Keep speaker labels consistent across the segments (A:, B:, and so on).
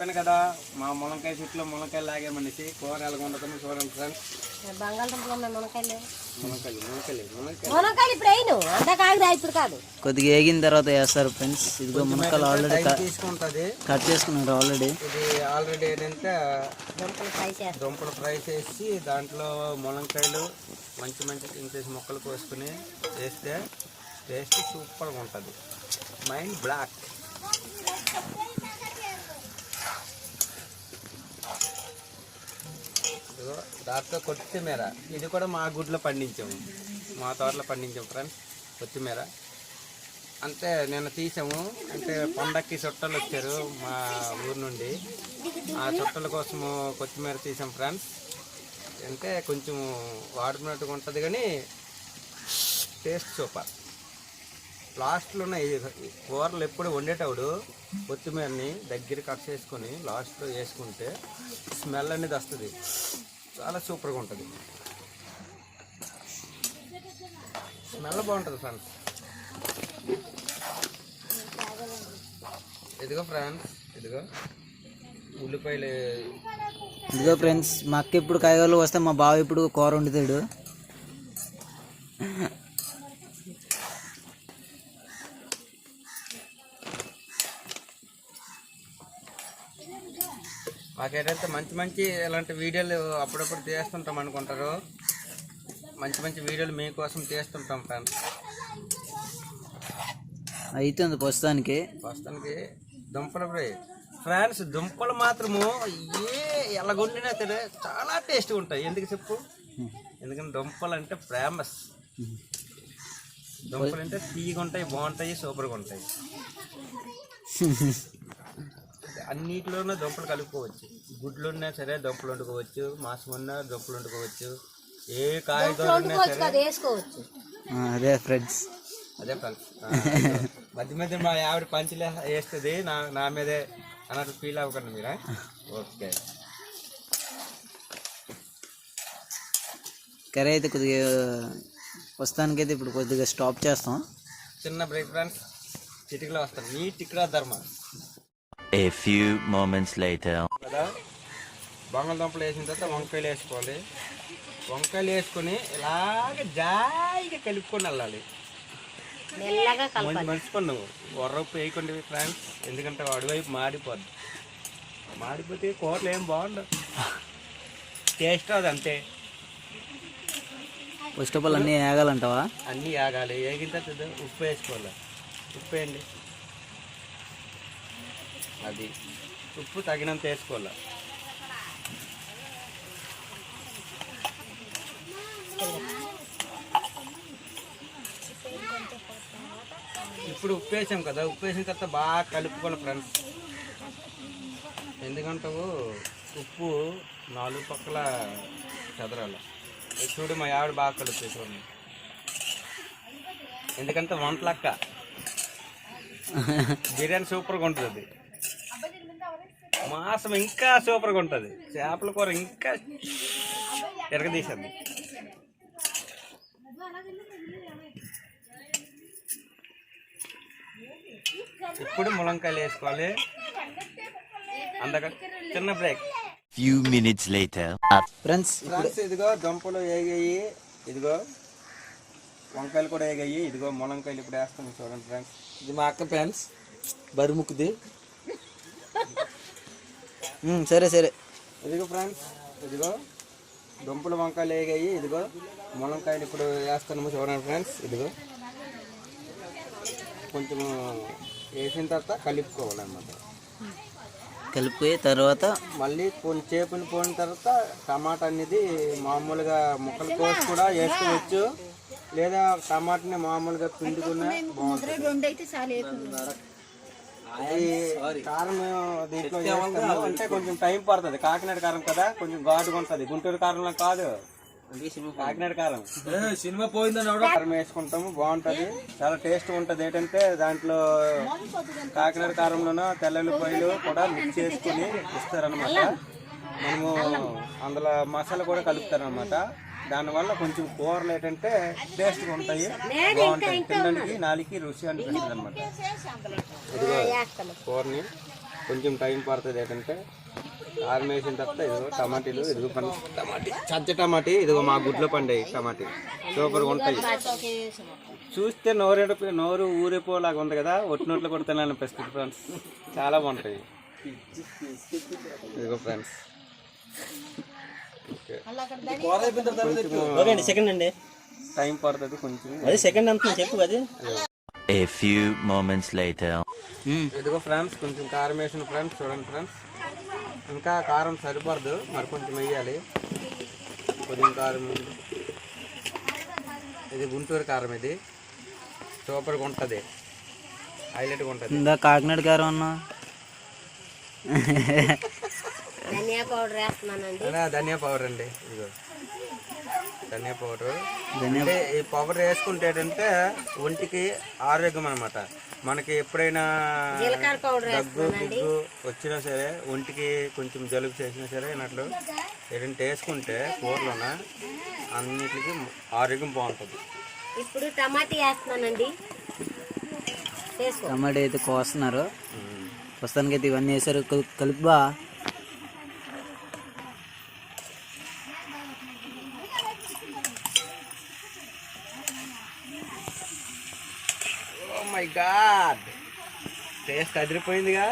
A: చెప్పాను కదా మా మునక్కాయ చెట్లు మునక్కాయ లాగే మనిషి. కూర ఎలా ఉండదు చూడండి ఫ్రెండ్స్.
B: కొద్దిగా వేగిన తర్వాత వేస్తారు ఫ్రెండ్స్. ఇదిగో మునక్కలు ఆల్రెడీ
A: తీసుకుంటుంది
B: కట్ చేసుకున్నారు ఆల్రెడీ
A: ఇది ఆల్రెడీ ఏంటంటే
C: దుంపలు ఫ్రై
A: చేసి దాంట్లో ములంకాయలు మంచి మంచి ఇంకేసి ముక్కలు కోసుకుని వేస్తే టేస్ట్ సూపర్గా ఉంటుంది. Mind block. ఇదిగో దాంట్లో కొత్తిమీర. ఇది కూడా మా గుడ్లో పండించాము. మా తోటలో పండించాము ఫ్రెండ్స్ కొత్తిమీర. అంటే నిన్న తీసాము. అంటే పండక్కి చుట్టాలు వచ్చారు మా ఊరు నుండి. ఆ చుట్టాల కోసము కొత్తిమీర తీసాం ఫ్రెండ్స్ అంటే కొంచెం వాడుకున్నట్టుగా ఉంటుంది కానీ టేస్ట్ సూపర్ లాస్ట్లో ఉన్న కూరలు ఎప్పుడు వండేటప్పుడు కొత్తిమీరని దగ్గర కట్ చేసుకొని లాస్ట్లో వేసుకుంటే స్మెల్ అనేది వస్తుంది. చాలా సూపర్గా ఉంటుంది. స్మెల్ బాగుంటుంది ఫ్రెండ్స్. ఇదిగో ఫ్రెండ్స్ ఇదిగో ఉల్లిపాయలు.
B: ఇదిగో ఫ్రెండ్స్ మా అక్క ఇప్పుడు కాయగూరలు వస్తే మా బావ ఇప్పుడు కూర వండుతాడు.
A: మాకేటైతే మంచి మంచి ఇలాంటి వీడియోలు అప్పుడప్పుడు తీస్తుంటాం అనుకుంటారు. మంచి మంచి వీడియోలు మీకోసం తీస్తుంటాం ఫ్రెండ్స్
B: అవుతుంది ప్రస్తుతానికి.
A: ప్రస్తుతానికి దుంపలు ఫ్రై. ఫ్రాన్స్ దుంపలు మాత్రము ఏ ఎలాగొండినా సరే చాలా టేస్ట్గా ఉంటాయి. ఎందుకు చెప్పు? ఎందుకంటే దుంపలు అంటే ఫేమస్. దుంపలు అంటే తీయగా ఉంటాయి బాగుంటాయి సూపర్గా ఉంటాయి. అన్నిటిలోనూ దుంపలు కలుపుకోవచ్చు. గుడ్లు ఉన్నా సరే దుంపలు వండుకోవచ్చు మాంసం ఉన్నా దుంపలు వండుకోవచ్చు ఏ కాయగూర ఉన్నా సరే.
C: అది వేసుకోవచ్చు.
B: ఆ, అదే ఫ్రెండ్స్.
A: అదే ఫ్రెండ్స్. మధ్య మధ్య మా ఆవిడ పంచులే వేస్తుంది నా నా మీదే అన్నట్టు ఫీల్ అవ్వకండి మీరా? ఓకే.
B: కర్రీ అయితే కొద్దిగా ప్రస్తుతానికి అయితే ఇప్పుడు కొద్దిగా స్టాప్ చేస్తాం.
A: చిన్న బ్రేక్ ఫ్రెండ్స్. చిటికలో వస్తాను. నీ టిక్రా ధర్మ.
D: A few moments later.
A: కదా? బంగాళదుంపలు వేసిన తర్వాత వంకాయలు వేసుకోవాలి. వంకాయలు వేసుకొని ఇలాగ జాయిగా కలుపుకొని వెళ్ళాలి.
C: మెల్లగా కలపాలి.
A: మంచి మర్చిపోండి నువ్వు ఉర్రప్పు వేయకండి ఫ్రెండ్స్. ఎందుకంటే అటువైపు మాడిపోద్ది. మాడిపోతే కూరలు ఏం బాగుండవు. టేస్ట్ అది అంతే.
B: ఫస్ట్ ఆఫ్ ఆల్ అన్నీ వేగాలంటావా
A: అన్నీ ఆగాలి ఏగిన తర్వాత ఉప్పు వేసుకోవాలి. ఉప్పు వేయండి. అది ఉప్పు తగినంత వేసుకోవాలి. ఇప్పుడు ఉప్పు వేసాం కదా ఉప్పు వేసిన తర్వాత బాగా కలుపుకోవాలి ఫ్రెండ్స్ ఎందుకంటావు? ఉప్పు నాలుగు పక్కల చదరాలి. చూడు మా ఆవిడ బాగా కలుపుతుంది ఎందుకంటే వంటలక్క. బిర్యానీ సూపర్గా ఉంటుంది మాసం ఇంకా సూపర్గా ఉంటుంది. చేపల కూర ఇంకా ఎరగదీసింది. ఇప్పుడు ములంకాయలు వేసుకోవాలి. అందక చిన్న break.
D: Few minutes later.
B: Friends
A: friends ఇదిగో దుంపలు వేగాయి. ఇదిగో వంకాయలు కూడా వేగాయి. ఇదిగో ములంకాయలు ఇప్పుడు వేస్తాను చూడండి ఫ్రెండ్స్
E: ఇది మా అక్క ఫ్యాన్స్ బరిముక్కుది.
B: సరే సరే.
A: ఇదిగో ఫ్రెండ్స్ ఇదిగో దుంపలు వంకాయలు వేగాయి ఇదిగో ములంకాయలు ఇప్పుడు వేస్తాను చూడండి ఫ్రెండ్స్ ఇదిగో. కొంచెం వేసిన తర్వాత కలుపుకోవాలన్నమాట.
B: కలిపి తర్వాత
A: మళ్ళీ కొన్ని చేపలు పోయిన తర్వాత టమాటా అనేది మామూలుగా ముక్కలు కోసి కూడా వేసుకోవచ్చు. లేదా టమాటాని మామూలుగా పిండుకున్నా బాగుంటుంది. కారం దీంట్లో. అంటే కొంచెం టైం పడుతుంది. కాకినాడ కారం కదా కొంచెం ఘాటుగా ఉంటుంది. గుంటూరు కారంలో కాదు. కాకినాడ కారం.
E: సినిమా పోయిందని
A: కారం వేసుకుంటాము. బాగుంటది. చాలా టేస్ట్ ఉంటది. ఏంటంటే దాంట్లో కాకినాడ కారంలోనూ తెల్లుల్లిపాయలు కూడా మిక్స్ చేసుకుని ఇస్తారనమాట మనము అందులో మసాలా కూడా కలుపుతారనమాట దానివల్ల కొంచెం కూరలు ఏంటంటే టేస్ట్గా ఉంటాయి. బాగుంటాయి. తినడానికి నాలుగు రుచి అనిపిస్తుంది అనమాట ఇదిగో కూరని కొంచెం టైం పడుతుంది ఏంటంటే వేసిన తర్వాత ఇదిగో టమాటీలు ఇదిగో పండు టమాటీ చచ్చ టమాటీ ఇదిగో మా గుడ్లో పండాయి టమాటీ. సూపర్గా ఉంటాయి. చూస్తే నోరు నోరు ఊరిపోలాగా ఉంది కదా ఒట్టి నోట్లో కూడా తినాలనిపిస్తుంది ఫ్రెండ్స్. చాలా బాగుంటాయి. ఇదిగో ఫ్రెండ్స్.
E: ఓకే. అండి సెకండ్ అండి.
A: టైం పడుతుంది కొంచెం.
E: అదే సెకండ్ అంటున్నా చెప్పు అది.
D: A few moments later.
A: ఇదిగో ఫ్రెండ్స్ కొంచెం కారం వేసిన ఫ్రెండ్స్ చూడండి ఫ్రెండ్స్. ఇంకా కారం సరిపడదు మరి కొంచెం వేయాలి. కొంచెం కారం ఇది గుంటూరు కారం ఇది. సూపర్గా ఉంటుంది. హైలైట్గా ఉంటుంది.
B: ఇందా కాకినాడ కారం అన్నా?
C: ధనియా పౌడర్ వేస్తున్నానండి.
A: అలా ధనియా పౌడర్ అండి. ఇదిగో. ధనియా పౌడర్. అంటే ఈ పౌడర్ వేసుకుంటే ఏంటంటే ఒంటికి ఆరోగ్యం అనమాట మనకి ఎప్పుడైనా
C: జీలకర్ర పౌడర్
A: దగ్గు దిగ్గు వచ్చినా సరే ఒంటికి కొంచెం జలుబు చేసినా సరే అన్నట్లు ఏంటంటే వేసుకుంటే కూరలోన అన్నిటికీ ఆరోగ్యం బాగుంటుంది.
C: ఇప్పుడు టమాటీ వేస్తున్నానండి.
B: టమాటా అయితే కోస్తున్నారు. ప్రస్తుతానికి అయితే ఇవన్నీ వేసారు. కలు- కలుపుబా
A: ఓ మై గాడ్. టేస్ట్ అదిరిపోయిందిగా.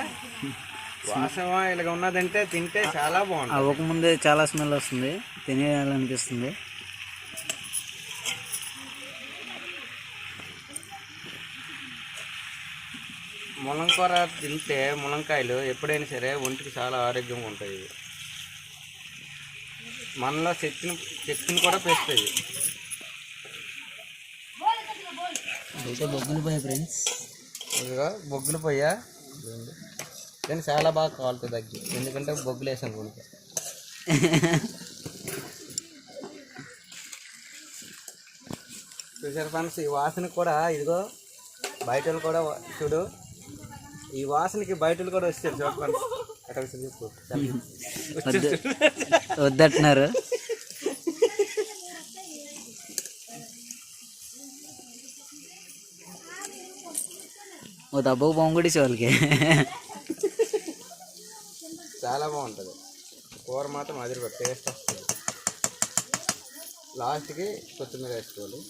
A: వాసన ఇలాగ ఉన్నదంటే తింటే చాలా బాగుంటుంది.
B: అవ్వకముందే చాలా స్మెల్ వస్తుంది. తినేయాలనిపిస్తుంది.
A: ములంకూర తింటే ములంకాయలు ఎప్పుడైనా సరే ఒంటికి చాలా ఆరోగ్యంగా ఉంటాయి. మనలో శక్తిని శక్తిని కూడా పెంచుతాయి
B: అయితే బొగ్గులు పోయి ఫ్రెండ్స్
A: ఇదిగో బొగ్గులు పోయా. కానీ చాలా బాగా కాలుతుంది దగ్గర ఎందుకంటే బొగ్గులు వేసాను కొనుక చూసారు ఫ్రెండ్స్ ఈ వాసన కూడా ఇదిగో బయట వాళ్ళు కూడా చూడు. ఈ వాసనకి బయట వాళ్ళు కూడా వచ్చారు చూడు ఫ్రెండ్స్ అక్కడ
B: వద్దంటున్నారు ఓ దెబ్బకు బొంగుడిసి వాళ్ళకి.
A: చాలా బాగుంటుంది. కూర మాత్రం అదిరి టేస్ట్ వస్తుంది. లాస్ట్కి కొత్తిమీర వేసుకోవాలి.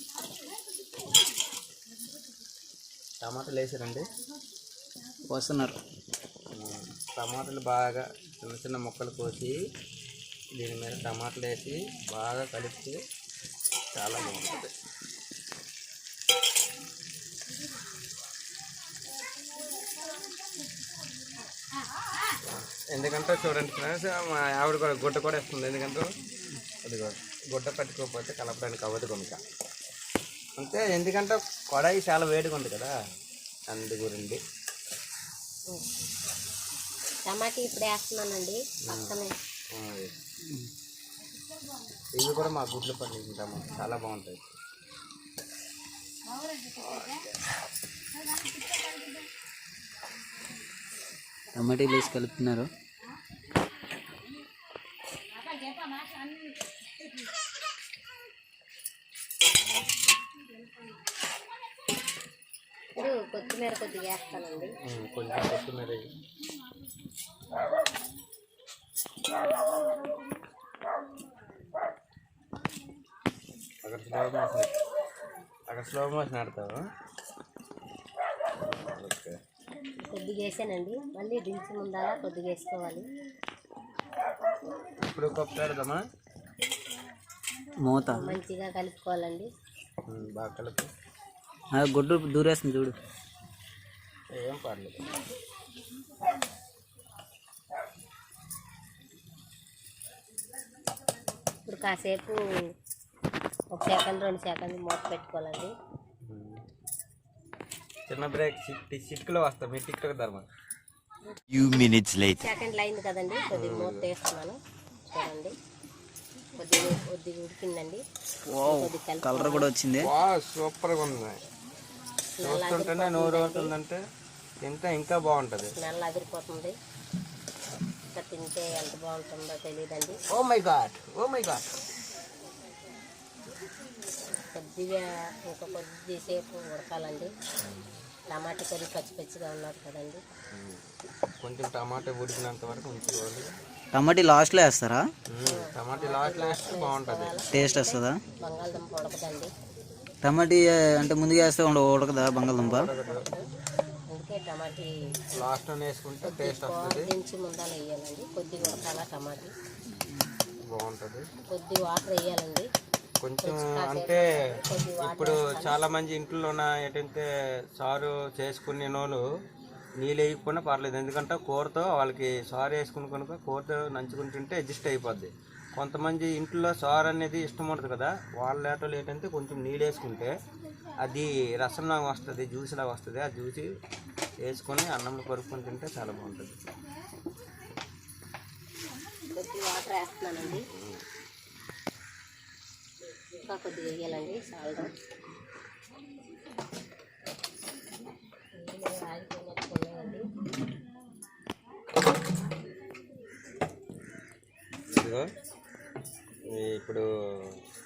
A: టమాటాలు వేసారండి?
B: వస్తున్నారు.
A: టమాటాలు బాగా చిన్న చిన్న ముక్కలు కోసి దీని మీద టమాటాలు వేసి బాగా కలిపి చాలా బాగుంటుంది. ఎందుకంటే చూడండి ఫ్రెండ్స్ మా ఆవిడ కూడా గుడ్డ కూడా వేస్తుంది. ఎందుకంటే అదిగో గుడ్డ పెట్టుకోకపోతే కలపడానికి అవ్వదు కనుక అంతే ఎందుకంటే కొడాయి చాలా వేడిగా ఉంది కదా అందు గురించి
C: టమాటీ ఇప్పుడు వేస్తున్నానండి పక్కనే.
A: ఇవి కూడా మా గుడ్లు పండించుకుంటాము చాలా బాగుంటాయి.
B: టమాటీలు వేసి కలుపుతున్నారు.
C: కొత్తిమీర కొద్దిగా వేస్తానండి.
A: కొంచెం కొత్తిమీర. అక్కడ స్లో మోషన్ అక్కడ స్లో మోషన్ ఆడతావు ఓకే
C: కొద్దిగా వేసానండి. మళ్ళీ దించి ముందా కొద్దిగా వేసుకోవాలి.
A: ఇప్పుడు కప్పు పెడదామా?
B: మూత.
C: మంచిగా కలుపుకోవాలండి.
A: బాగా కలిపి.
B: ఆ, గుడ్డు దూరేస్తుంది చూడు.
A: ఏం పర్లేదు.
C: ఇప్పుడు కాసేపు ఒక సెకండ్ రెండు సెకండ్ మూత పెట్టుకోవాలండి.
A: చిన్న బ్రేక్ చిట్టుకులో వస్తాం మీ TikTok Dharma.
D: Few minutes later.
C: సెకండ్లు అయింది కదండి కొద్దిగా మూత వేస్తున్నాను. చూడండి. కొద్దిగా కొద్దిగా ఉడికిందండి.
B: కలర్ కూడా వచ్చింది.
A: వా సూపర్గా ఉంది. చూస్తుంటేనే నోరు అవుతుందంటే తింటే ఇంకా బాగుంటుంది.
C: స్మెల్ అదిరిపోతుంది ఇంకా తింటే ఎంత బాగుంటుందో తెలియదండి
A: oh my god oh my god.
C: కొద్దిగా ఇంకా కొద్దిసేపు ఉడకాలండి. టమాటా కర్రీ పచ్చి పచ్చిగా ఉన్నది కదండి.
A: కొంచెం టమాటా ఉడికినంత వరకు ఉంచుకోవాలి.
B: టమాటీ లాస్ట్లో వేస్తారా?
A: టమాటా లాస్ట్ లాస్ట్ బాగుంటుంది.
B: టేస్ట్ వస్తుందా?
C: బంగాళదుంప ఉడకదండి.
B: టమాటీ అంటే ముందుగా వేస్తే ఉండ ఉడకదా బంగాళదుంప?
C: అందుకే టమాటీ
A: లాస్ట్ వేసుకుంటే టేస్ట్ వస్తుంది.
C: దించి ముందాలు వేయాలండి. కొద్దిగా ఉడకాల టమాటీ.
A: బాగుంటుంది.
C: కొద్ది వాటర్ వేయాలండి.
A: కొంచెం అంటే ఇప్పుడు చాలా మంది ఇంట్లో ఏంటంటే సారు చేసుకునే వాళ్ళు నీళ్ళు వేయకపోయినా పర్లేదు. ఎందుకంటే కూరతో వాళ్ళకి సారు వేసుకుని కనుక కూరతో నంచుకుని తింటే అడ్జస్ట్ అయిపోద్ది. కొంతమంది ఇంట్లో సారు అనేది ఇష్టం ఉంటుంది కదా. వాళ్ళ లేటలు ఏంటంటే కొంచెం నీళ్ళు వేసుకుంటే అది రసంలాగా వస్తుంది జ్యూస్ లాగా వస్తుంది. ఆ జ్యూస్ వేసుకొని అన్నంలో కొరుక్కొని తింటే చాలా బాగుంటుంది.
C: వాటర్ వేస్తున్నానండి. ఇంకా కొద్దిగా వేయాలండి సాల్ట్.
A: ఇప్పుడు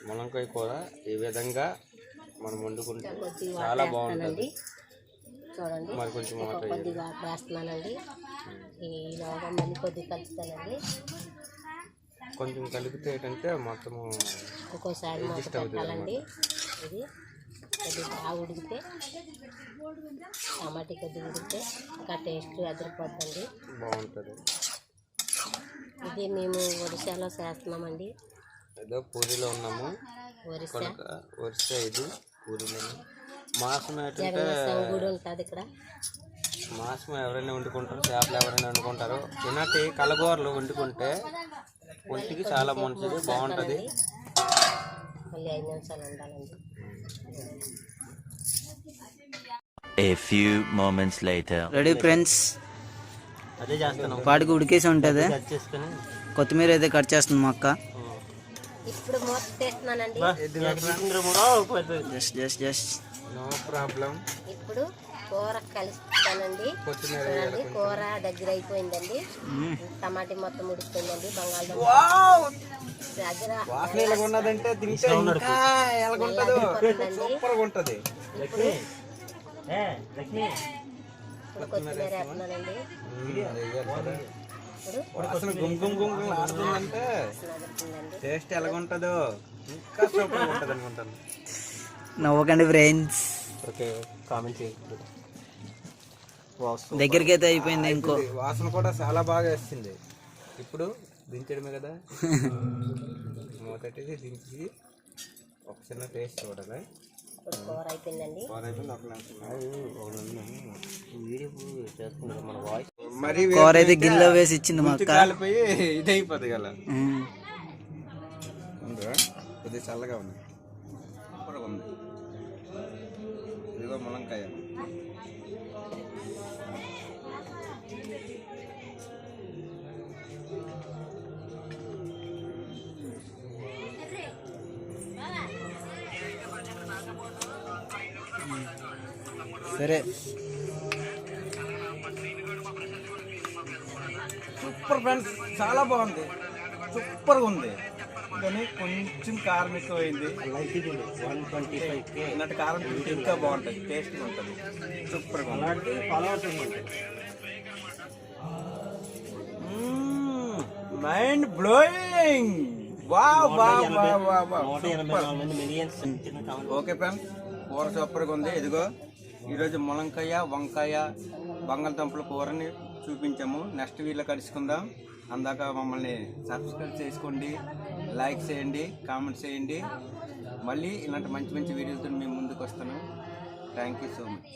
A: ములంకాయ కూర ఈ విధంగా మనం వండుకుంటే చాలా బాగుంటుంది.
C: చూడండి
A: మరి కొంచెం
C: కొద్దిగా వేస్తున్నానండి ఈలోగా మళ్ళీ కొద్దిగా కలుపుతానండి.
A: కొంచెం కలిపితే ఏంటంటే మొత్తము
C: ఒక్కోసారి మూత పెట్టాలండి. ఇది కొద్దిగా బాగా ఉడికితే టమాటీ కొద్దిగా ఉడికితే ఇంకా టేస్ట్ అదిరిపోద్దండి.
A: బాగుంటుంది.
C: ఇది మేము ఒడిశాలో చేస్తున్నామండి.
A: ఏదో పూరిలో ఉన్నాము.
C: ఒరిస్సా?
A: ఇది పూరిలో మాసం ఏంటంటే
C: గుడి ఉంటుంది ఇక్కడ.
A: మాసం ఎవరైనా వండుకుంటారు చేపలు ఎవరైనా వండుకుంటారు. తినటి కలగూరలు వండుకుంటే ఒంటికి చాలా మంచిది బాగుంటుంది.
C: మళ్ళీ ఐదు నిమిషాలు ఉండాలండి.
D: A few moments later.
B: Ready friends
E: అదే చేస్తాను
B: వాటికి ఉడికేసి ఉంటుంది.
E: కట్ చేసుకొని.
B: కొత్తిమీర అయితే కట్ చేస్తుంది మా అక్క.
C: ఇప్పుడు మూత తీస్తున్నానండి
B: just just just
A: no problem
C: ఇప్పుడు కూర
A: కొత్తిమీర
C: చూడండి కూర దగ్గర అయిపోయిందండి టమాటీ మొత్తం ఉడికిపోయిందండి బంగాళదుంప. దగ్గర
A: వాసన ఎలాగున్నదంటే తింటే ఇంకా ఎలాగుంటుందో. సూపర్గా ఉంటుంది
C: ఇప్పుడు ఇప్పుడు కొత్తిమీర వేస్తున్నానండి. ఇప్పుడు
A: వాసన గుమ్ గుమ్ గుమ్ గుమ్ ఆడుతుందంటే
C: నడుస్తుందండి
A: టేస్ట్ ఎలాగుంటుందో ఇంకా ఉంటుంది అనుకుంటాను
B: నవ్వకండి ఫ్రెండ్స్
E: ఓకే కామెంట్ చేయండి.
B: దగ్గరికి అయితే అయిపోయింది ఇంకో.
A: వాసన కూడా చాలా బాగా వేస్తుంది. ఇప్పుడు దించడమే కదా? మొదటిది దించి ఒక చిన్న టేస్ట్ చూడాలి
C: కూర అయిపోయిందండి.
A: కూర అయిపోయింది ఒక నిమిషం.
E: వీడియో చేసుకున్నారు మన వాయిస్.
A: మరి
B: కూర అయితే గిన్నెలో వేసి ఇచ్చింది మా
A: ముంచి
B: అక్క.
A: కాలిపోయి ఇది అయిపోద్ది కదా కొద్దిగా చల్లగా ఉంది. ఉంది ఇదిగో ములంకాయ
B: సరే.
A: సూపర్ ఫ్రెండ్స్ చాలా బాగుంది. సూపర్గా ఉంది. కానీ కొంచెం కారం ఎక్కువైంది
E: వన్ ట్వంటీ ఫైవ్
A: ఇన్నట్టు కారం ఇంకా బాగుంటుంది టేస్ట్గా ఉంటుంది సూపర్గా
E: అలాంటి ఫాలో అవుతుంది
A: మైండ్ బ్లోయింగ్ ఓకే ఫ్రెండ్స్ కూర సూపర్గా ఉంది. ఇదిగో. ఈరోజు ములంకాయ వంకాయ బంగాళదుంపల కూరని చూపించాము. నెక్స్ట్ వీళ్ళు కలుసుకుందాం. అందాక మమ్మల్ని సబ్స్క్రైబ్ చేసుకోండి లైక్ చేయండి కామెంట్ చేయండి. మళ్ళీ ఇలాంటి మంచి మంచి వీడియోలతో మేము ముందుకు వస్తాను. Thank you so much